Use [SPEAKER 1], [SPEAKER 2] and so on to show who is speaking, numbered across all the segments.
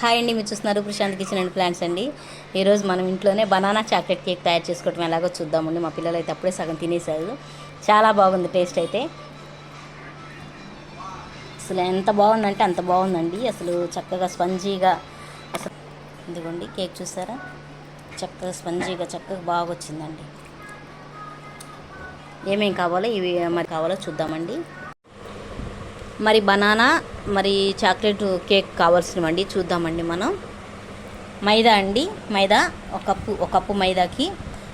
[SPEAKER 1] Hi అండి మీరు చూస్తున్నారు ప్రశాంత్ కిచెన్ అండ్ ప్లాంట్స్ అండి. ఈరోజు మనం ఇంట్లోనే బనానా చాక్లెట్ కేక్ తయారు చేసుకోవటం ఎలాగో చూద్దామండి. మా పిల్లలు అయితే అప్పుడే సగం తినేసారు చాలా బాగుంది టేస్ట్ అయితే. అసలు ఎంత బాగుందంటే అంత బాగుందండి. అసలు చక్కగా స్పంజీగా అసలు ఇదిగోండి కేక్ చూసారా? చక్కగా స్పంజీగా చక్కగా బాగా వచ్చిందండి. ఏమేమి కావాలో ఇవి మరి కావాలో చూద్దామండి. మరి బనానా మరి చాక్లెట్ కేక్ కావాల్సినవండి చూద్దామండి మనం. మైదా అండి మైదా ఒక కప్పు ఒక కప్పు మైదాకి.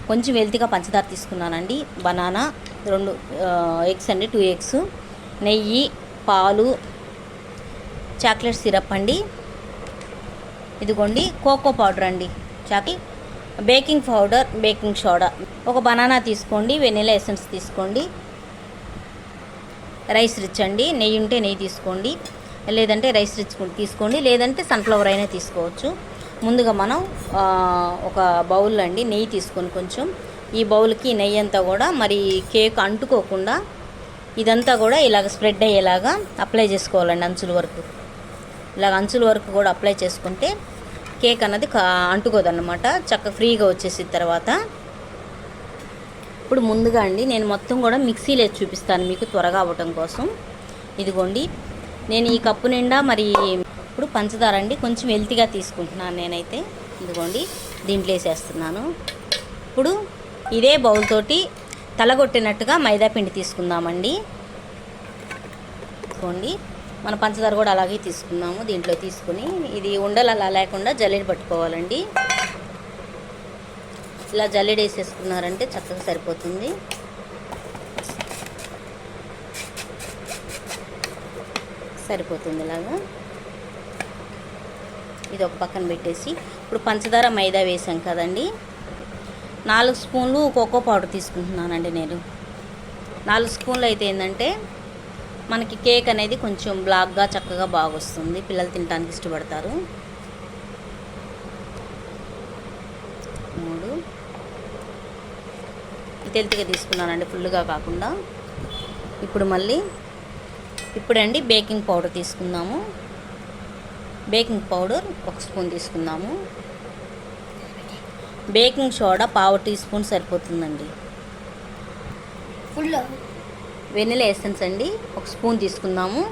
[SPEAKER 1] కొంచెం వెల్తిగా పంచదార తీసుకున్నానండి బనానా రెండు ఎగ్స్ అండి టూ ఎగ్స్. నెయ్యి పాలు చాక్లెట్ సిరప్ అండి. ఇదిగోండి కోకో పౌడర్ అండి చాకి. Baking powder baking soda. ఒక బనానా తీసుకోండి వెనిలా ఎసెన్స్ తీసుకోండి. రైస్ రిచ్ అండి నెయ్యి ఉంటే నెయ్యి తీసుకోండి. లేదంటే రైస్ రిచ్ తీసుకోండి లేదంటే సన్ఫ్లవర్ అయినా తీసుకోవచ్చు. ముందుగా మనం ఒక బౌల్ అండి నెయ్యి తీసుకొని కొంచెం. ఈ బౌల్కి నెయ్యి అంతా కూడా మరి కేక్ అంటుకోకుండా ఇదంతా కూడా ఇలాగ స్ప్రెడ్ అయ్యేలాగా అప్లై చేసుకోవాలండి అంచుల వరకు. ఇలాగ అంచుల వరకు కూడా అప్లై చేసుకుంటే కేక్ అన్నది కా అంటుకోదన్నమాట. చక్క ఫ్రీగా వచ్చేసిన తర్వాత. ఇప్పుడు ముందుగా అండి నేను మొత్తం కూడా మిక్సీలో చూపిస్తాను మీకు త్వరగా అవ్వటం కోసం. ఇదిగోండి నేను ఈ కప్పు నిండా మరి ఇప్పుడు పంచదార అండి కొంచెం హెల్తీగా తీసుకుంటున్నాను నేనైతే. ఇదిగోండి దీంట్లో వేసేస్తున్నాను. ఇప్పుడు ఇదే బౌల్ తోటి తలగొట్టినట్టుగా మైదాపిండి తీసుకుందామండి. ఇదిగోండి మన పంచదార కూడా అలాగే తీసుకున్నాము దీంట్లో తీసుకుని ఇది ఉండలు అలా లేకుండా జల్లెడ పట్టుకోవాలండి. ఇలా జల్లెడ వేసేసుకున్నారంటే చక్కగా సరిపోతుంది. సరిపోతుంది ఇలాగా. ఇది ఒక పక్కన పెట్టేసి ఇప్పుడు పంచదార మైదా వేసాం కదండి. నాలుగు స్పూన్లు కోకో పౌడర్ తీసుకుంటున్నానండి నేను. నాలుగు స్పూన్లు అయితే ఏంటంటే మనకి కేక్ అనేది కొంచెం బ్లాక్గా చక్కగా బాగా వస్తుంది పిల్లలు తినడానికి ఇష్టపడతారు. మూడు. తెలితిగా తీసుకున్నానండి ఫుల్గా కాకుండా. ఇప్పుడు మళ్ళీ ఇప్పుడండి బేకింగ్ పౌడర్ తీసుకుందాము. బేకింగ్ పౌడర్ ఒక స్పూన్ తీసుకుందాము. బేకింగ్ సోడా పావు టీ స్పూన్ సరిపోతుందండి.
[SPEAKER 2] ఫుల్
[SPEAKER 1] వెనిలా ఎసెన్స్ అండి ఒక స్పూన్ తీసుకుందాము.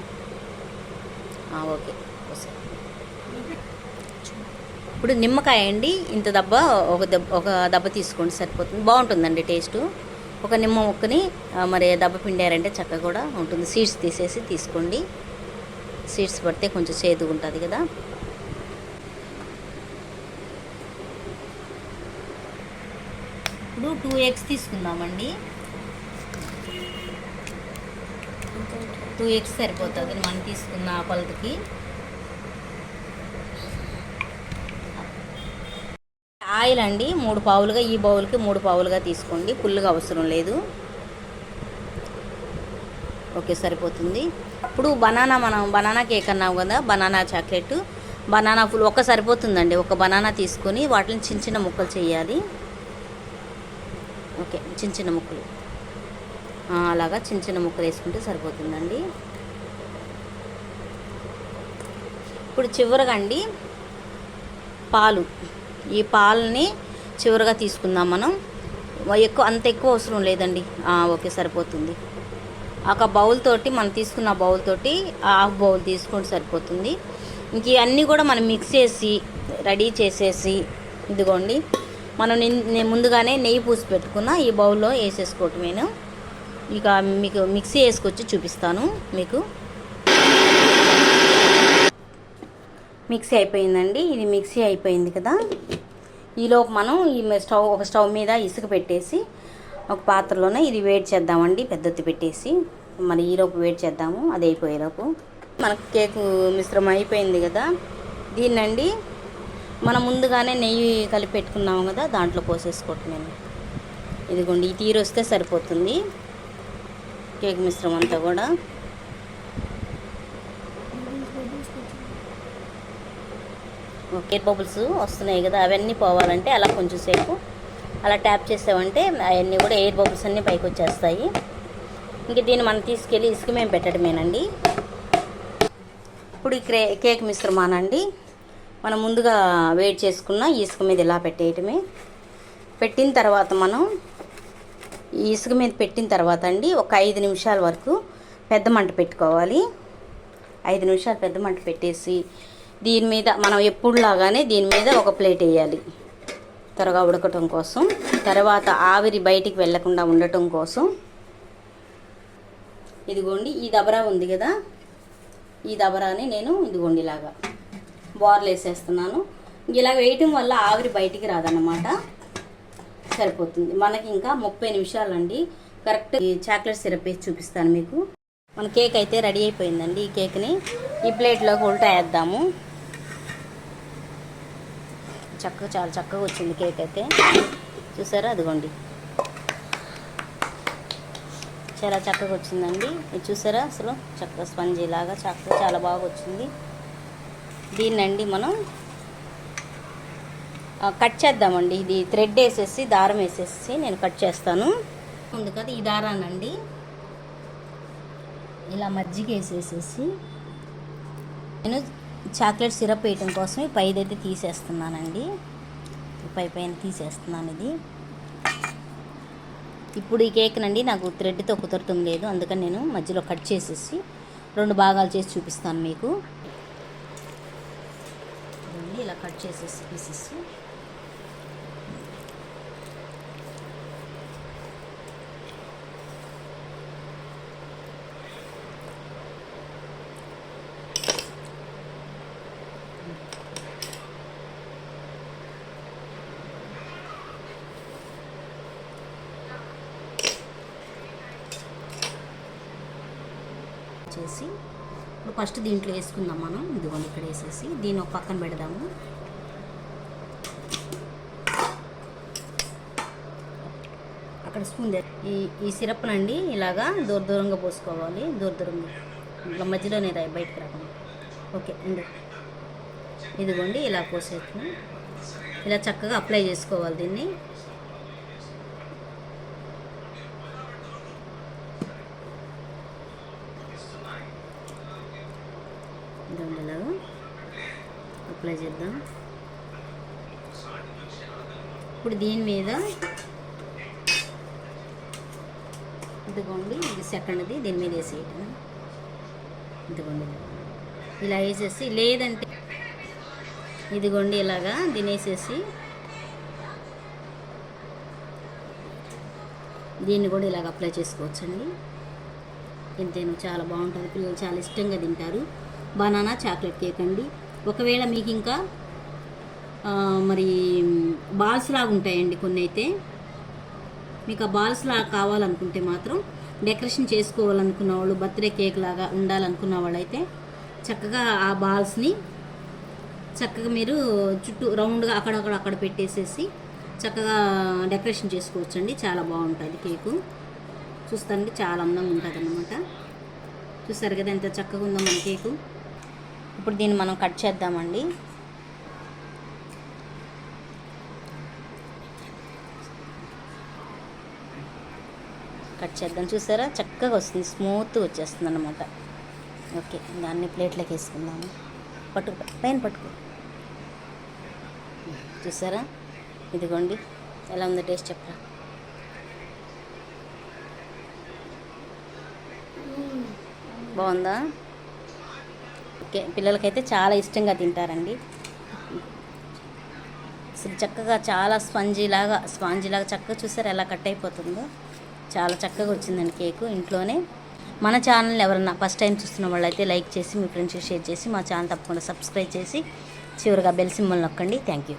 [SPEAKER 1] ఓకే. ఇప్పుడు నిమ్మకాయ అండి ఇంత దెబ్బ ఒక దెబ్బ ఒక దెబ్బ తీసుకోండి సరిపోతుంది. బాగుంటుందండి టేస్ట్. ఒక నిమ్మ ముక్కని మరి దెబ్బ పిండారంటే చక్కగా కూడా ఉంటుంది. సీడ్స్ తీసేసి తీసుకోండి. సీడ్స్ పడితే కొంచెం చేదుగా ఉంటుంది కదా. ఇప్పుడు టూ ఎగ్స్ తీసుకుందామండి. టూ ఎగ్స్ సరిపోతుంది. మనం తీసుకున్న కొలతకి. ఆయిల్ అండి మూడు పావులుగా ఈ బౌల్కి మూడు పావులుగా తీసుకోండి. ఫుల్గా అవసరం లేదు. ఓకే సరిపోతుంది. ఇప్పుడు బనానా మనం బనానా కేక్ అన్నాం కదా బనానా చాక్లెట్. బనానా ఫుల్ ఒక్క సరిపోతుందండి. ఒక బనానా తీసుకొని వాటిని చిన్న చిన్న ముక్కలు చేయాలి. ఓకే చిన్న చిన్న ముక్కలు. అలాగా చిన్న చిన్న ముక్కలు వేసుకుంటే సరిపోతుందండి. ఇప్పుడు చివరగా అండి పాలు. ఈ పాలని చివరిగా తీసుకుందాం మనం. ఎక్కువ అంత ఎక్కువ అవసరం లేదండి. ఓకే సరిపోతుంది. ఒక బౌల్ తోటి మనం తీసుకున్న బౌల్ తోటి హాఫ్ బౌల్ తీసుకుంటే సరిపోతుంది. ఇంక ఇవన్నీ కూడా మనం మిక్స్ చేసి రెడీ చేసేసి ఇదిగోండి. మనం నిన్- నేను ముందుగానే నెయ్యి పూసి పెట్టుకున్న ఈ బౌల్లో వేసేసుకోవటం నేను ఇక మీకు మిక్సీ వేసుకొచ్చి చూపిస్తాను మీకు. మిక్సీ అయిపోయిందండి. ఇది మిక్సీ అయిపోయింది కదా. ఈలోపు మనం ఈ స్టవ్ ఒక స్టవ్ మీద ఇసుక పెట్టేసి ఒక పాత్రలోనే ఇది వేడి చేద్దామండి పెద్దది పెట్టేసి. మరి ఈలోపు వేడి చేద్దాము అది అయిపోయేలోపు మనకు కేకు మిశ్రమం అయిపోయింది కదా. దీన్నండి మనం ముందుగానే నెయ్యి కలిపి పెట్టుకున్నాము కదా దాంట్లో పోసేసుకోవటం ఇదిగోండి ఈ తీరు వస్తే సరిపోతుంది. కేక్ మిశ్రమం అంతా కూడా. ఎయిర్ బబుల్స్ వస్తున్నాయి కదా అవన్నీ పోవాలంటే అలా కొంచెం సేపు అలా ట్యాప్ చేసామంటే అవన్నీ కూడా ఎయిర్ బబుల్స్ అన్నీ పైకి వచ్చేస్తాయి. ఇంక దీన్ని మనం తీసుకెళ్ళి ఇసుక మేము పెట్టడమేనండి. ఇప్పుడు ఈ క్రే కేక్ మిశ్రమానండి. మనం ముందుగా వేడి చేసుకున్న ఇసుక మీద ఇలా పెట్టేయటమే. పెట్టిన తర్వాత మనం ఈ ఇసుక మీద పెట్టిన తర్వాత అండి ఒక ఐదు నిమిషాల వరకు పెద్ద మంట పెట్టుకోవాలి. ఐదు నిమిషాలు పెద్ద మంట పెట్టేసి దీని మీద మనం ఎప్పుడులాగానే దీని మీద ఒక ప్లేట్ వేయాలి. త్వరగా ఉడకటం కోసం. తర్వాత ఆవిరి బయటికి వెళ్ళకుండా ఉండటం కోసం. ఇదిగోండి ఈ దబరా ఉంది కదా. ఈ దబరాని నేను ఇదిగోండి ఇలాగా బార్లు వేసేస్తున్నాను. ఇలా వేయటం వల్ల ఆవిరి బయటికి రాదన్నమాట. సరిపోతుంది. మనకి ఇంకా ముప్పై నిమిషాలండి. కరెక్ట్ ఈ చాక్లెట్ సిరప్ వేసి చూపిస్తాను మీకు. మన కేక్ అయితే రెడీ అయిపోయిందండి ఈ కేక్ని. ఈ ప్లేట్లోకి ఉల్టా వేద్దాము. చక్కగా చాలా చక్కగా వచ్చింది కేక్ అయితే. చూసారా? అదిగోండి. చాలా చక్కగా వచ్చిందండి. ఇది చూసారా? అసలు చక్కగా స్పంజీ లాగా చక్కగా చాలా బాగా వచ్చింది. దీన్నండి మనం కట్ చేద్దామండి. ఇది థ్రెడ్ వేసేసి దారం వేసేసి నేను కట్ చేస్తాను. ఉంది కదా ఈ దారానండి ఇలా మజ్జిగ వేసేసేసి నేను చాక్లెట్ సిరప్ వేయటం కోసం ఈ పైదైతే తీసేస్తున్నానండి. పై పైన తీసేస్తున్నాను ఇది. ఇప్పుడు ఈ కేక్ నండి నాకు థ్రెడ్తో కుదరటం లేదు. అందుకని నేను మధ్యలో కట్ చేసేసి రెండు భాగాలు చేసి చూపిస్తాను మీకు. ఇలా కట్ చేసేసి పీసెస్. వేసేసి ఇప్పుడు ఫస్ట్ దీంట్లో వేసుకుందాం మనం. ఇదిగోండి ఇక్కడ వేసేసి దీన్ని ఒక పక్కన పెడదాము. అక్కడ స్పూన్ ఈ ఈ సిరప్నండి ఇలాగా దూర దూరంగా పోసుకోవాలి. దూర దూరంగా. ఇట్లా మధ్యలోనే రా బయటకు రాకుండా. ఓకే అండి ఇదిగోండి ఇలా పోసేస్తున్నాం ఇలా చక్కగా అప్లై చేసుకోవాలి దీన్ని ఇదిగోండి ఇలాగా కదా? ఇప్పుడు దీని మీద ఇదిగోండి ఇది సెకండ్ది దీని మీద వేసేయటం. ఇదిగోండి ఇలా వేసేసి లేదంటే ఇదిగోండి ఇలాగా దినేసేసి దీన్ని కూడా ఇలాగ అప్లై చేసుకోవచ్చండి. ఇంతేను చాలా బాగుంటుంది. పిల్లలు చాలా ఇష్టంగా తింటారు. బనానా చాక్లెట్ కేక్ అండి. ఒకవేళ మీకు ఇంకా మరి బాల్స్ లాగా ఉంటాయండి కొన్ని అయితే మీకు ఆ బాల్స్ లాగా కావాలనుకుంటే మాత్రం డెకరేషన్ చేసుకోవాలనుకున్న వాళ్ళు బర్త్డే కేక్ లాగా ఉండాలనుకున్న వాళ్ళైతే చక్కగా ఆ బాల్స్ని చక్కగా మీరు చుట్టూ రౌండ్గా అక్కడక్కడ అక్కడ పెట్టేసేసి చక్కగా డెకరేషన్ చేసుకోవచ్చండి. చాలా బాగుంటుంది కేకు. చూస్తానికి చాలా అందంగా ఉంటుంది అన్నమాట చూసారు కదా ఎంత చక్కగా ఉందో మన కేకు. ఇప్పుడు దీన్ని మనం కట్ చేద్దామండి. కట్ చేద్దాం. చూసారా? చక్కగా వస్తుంది. స్మూత్ వచ్చేస్తుంది అనమాట ఓకే దాన్ని ప్లేట్లోకి వేసుకుందాము. పట్టుకు పైన పట్టుకో. చూసారా? ఇదిగోండి. ఎలా ఉందో టేస్ట్ చెప్పరా? బాగుందా? ఓకే. పిల్లలకైతే చాలా ఇష్టంగా తింటారండి. అసలు చక్కగా చాలా స్పంజీలాగా లాగా చక్కగా చూసారు ఎలా కట్ అయిపోతుందో? చాలా చక్కగా వచ్చిందండి కేకు ఇంట్లోనే. మన ఛానల్ ఎవరన్నా ఫస్ట్ టైం చూస్తున్న వాళ్ళైతే లైక్ చేసి మీ ఫ్రెండ్స్కి షేర్ చేసి మా ఛానల్ తప్పకుండా సబ్స్క్రైబ్ చేసి చివరిగా బెల్ సింబల్ నొక్కండి. Thank you.